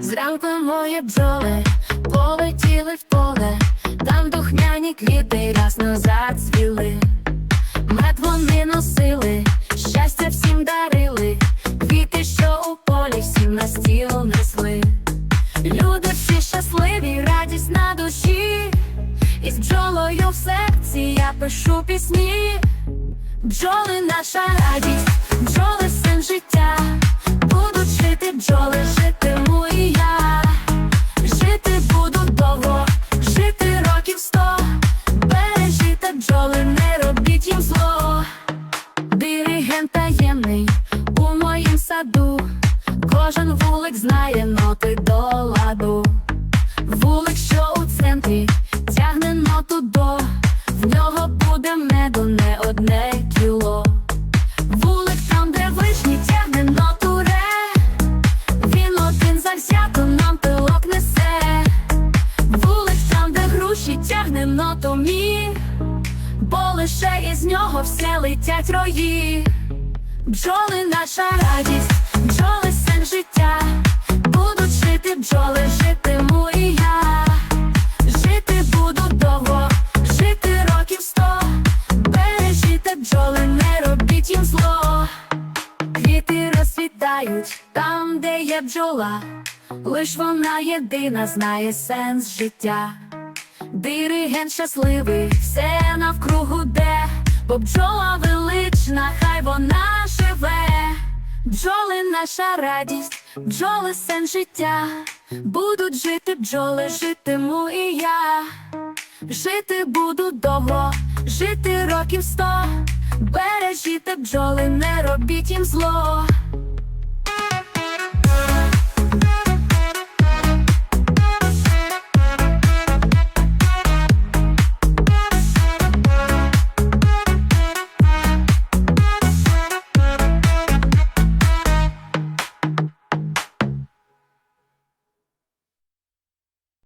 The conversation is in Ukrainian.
Зранку мої бджоли полетіли в поле, там духмяні квіти рясно зацвіли. Мед вони носили, щастя всім дарили, квіти, що у полі всім на стіл несли. Люди всі щасливі, радість на душі, і з бджолою в серці я пишу пісні. Бджоли наша радість, Кожен вулик знає ноти до ладу. Вулик, що у центрі, тягне ноту до. В нього буде меду не одне кіло. Вулик там, де вишні тягне ноту ре. Він один завзято нам пилок несе. Вулик там, де груші тягне ноту мі. Бо лише із нього все летять рої. Бджоли наша радість, бджоли розцвітають там, де є бджола. Лиш вона єдина знає сенс життя. Диригент щасливий, все навкругу де, бо бджола велична, хай вона живе. Бджоли наша радість, бджоли сен життя. Будуть жити бджоли, житиму і я. Жити буду довго, жити років сто. Бережіте бджоли, не робіть їм зло.